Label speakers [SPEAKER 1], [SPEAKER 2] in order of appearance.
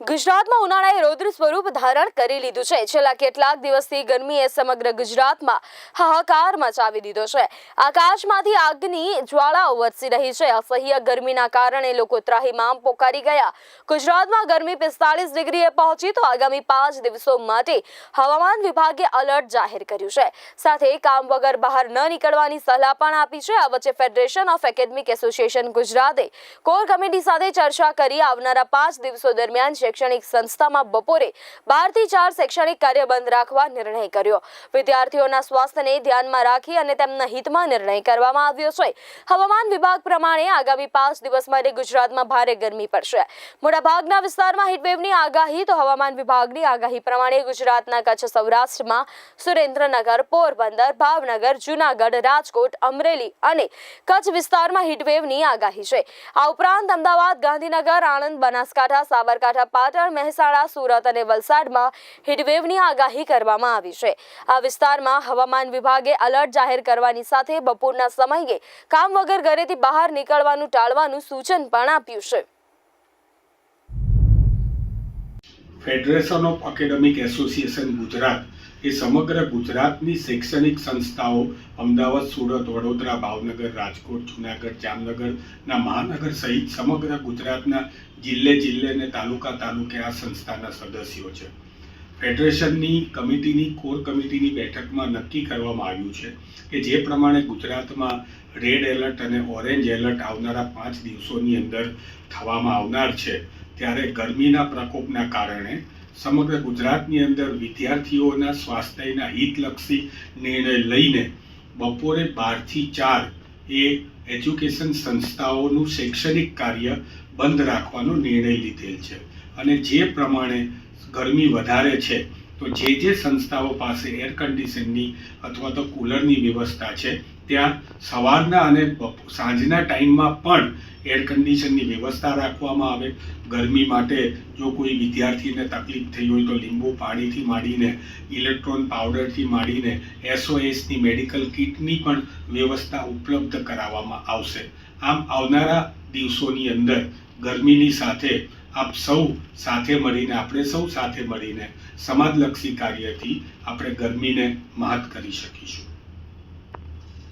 [SPEAKER 1] ગુજરાતમાં ઉનાળાએ રૌદ્ર સ્વરૂપ ધારણ કરી લીધું છે. છેલ્લા કેટલાક દિવસથી ગરમીએ સમગ્ર ગુજરાતમાં હાહાકાર મચાવી દીધો છે. આકાશમાંથી આગની જ્વાળાઓ વરસી રહી છે. અસહ્ય ગરમીના કારણે લોકો ત્રાહિમામ પોકારી ગયા. ગુજરાતમાં ગરમી પિસ્તાળીસ ડિગ્રીએ પહોંચી તો આગામી પાંચ દિવસો માટે હવામાન વિભાગે અલર્ટ જાહેર કર્યું છે. સાથે કામ વગર બહાર ન નીકળવાની સલાહ પણ આપી છે. આ વચ્ચે ફેડરેશન ઓફ એકેડમિક એસોસિએશન ગુજરાતે કોર કમિટી સાથે ચર્ચા કરી આવનારા પાંચ દિવસો દરમિયાન શૈક્ષણિક સંસ્થામાં બપોરે બારથી ચાર શૈક્ષણિક કાર્ય બંધ રાખવા નિર્ણય કર્યો. વિદ્યાર્થીઓના સ્વાસ્થ્યને ધ્યાનમાં રાખી અને તેમના હિતમાં નિર્ણય કરવામાં આવ્યો છે. હવામાન વિભાગ પ્રમાણે આગામી પાંચ દિવસ માટે ગુજરાતમાં ભારે ગરમી પડશે. મોટાભાગના વિસ્તારમાં હીટવેવની આગાહી, તો હવામાન વિભાગની આગાહી પ્રમાણે ગુજરાતના કચ્છ સૌરાષ્ટ્રમાં સુરેન્દ્રનગર, પોરબંદર, ભાવનગર, જુનાગઢ, રાજકોટ, અમરેલી અને કચ્છ વિસ્તારમાં હીટવેવની આગાહી છે. આ ઉપરાંત અમદાવાદ, ગાંધીનગર, આણંદ, બનાસકાંઠા, સાબરકાંઠા પાટણ, મહેસાણા, સુરત અને વલસાડમાં હીટવેવની આગાહી કરવામાં આવી છે. આ વિસ્તારમાં હવામાન વિભાગે અલર્ટ જાહેર કરવાની સાથે બપોરના સમયે કામ વગર ઘરેથી બહાર નીકળવાનું, ટાળવાનું સૂચન પણ આપ્યું છે.
[SPEAKER 2] Federation of academic association Gujarat એ સમગ્ર ગુજરાતની શૈક્ષણિક સંસ્થાઓ અમદાવાદ, સુરત, વડોદરા, ભાવનગર, રાજકોટ, જુનાગઢ, જામનગરના મહાનગર સહિત સમગ્ર ગુજરાતના જિલ્લે જિલ્લે અને તાલુકા તાલુકે આ સંસ્થાના સદસ્યો છે. ફેડરેશનની કમિટીની, કોર કમિટીની બેઠકમાં નક્કી કરવામાં આવ્યું છે કે જે પ્રમાણે ગુજરાતમાં રેડ એલર્ટ અને ઓરેન્જ એલર્ટ આવનારા પાંચ દિવસોની અંદર થવામાં આવનાર છે. ત્યારે ગરમીના પ્રકોપના કારણે સમગ્ર ગુજરાતની અંદર વિદ્યાર્થીઓના સ્વાસ્થ્યના હિતલક્ષી નિર્ણય લઈને બપોરે બારથી ચાર એ એજ્યુકેશન સંસ્થાઓનું શૈક્ષણિક કાર્ય બંધ રાખવાનો નિર્ણય લીધેલ છે. અને જે પ્રમાણે ગરમી વધારે છે, તો જે જે સંસ્થાઓ પાસે એર કન્ડિશનની અથવા તો કુલરની વ્યવસ્થા છે ત્યાં સવારના અને સાંજના ટાઈમમાં પણ એર કન્ડિશનની વ્યવસ્થા રાખવામાં આવે. ગરમી માટે જો કોઈ વિદ્યાર્થીને તકલીફ થઈ હોય તો લીંબુ પાણીથી માંડીને ઇલેક્ટ્રોન પાવડરથી માંડીને એસઓએસની મેડિકલ કિટની પણ વ્યવસ્થા ઉપલબ્ધ કરાવવામાં આવશે. આમ આવનારા દિવસોની અંદર ગરમીની સાથે આપ સૌ સાથે મળીને, આપણે સૌ સાથે મળીને સમાજલક્ષી કાર્યથી આપણે ગરમીને મહાત કરી શકીશું.